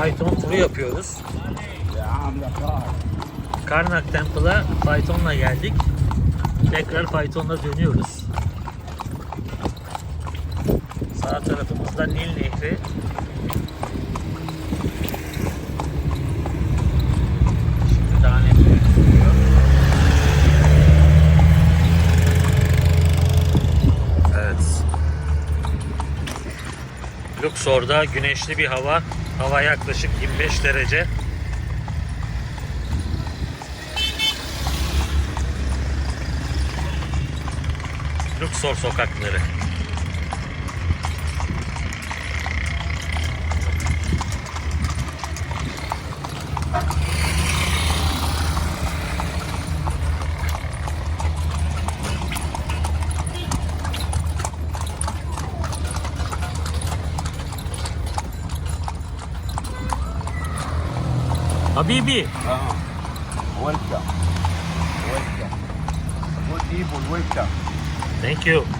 fayton turu yapıyoruz. Karnak Temple'a faytonla geldik. Tekrar faytonla dönüyoruz. Sağ tarafımızda Nil Nehri. Evet. Luxor'da güneşli bir hava Hava yaklaşık 25 derece. Luxor sokakları. Oh, Habibi. Uh, uh-huh. welcome. Welcome. Good people, welcome. Thank you.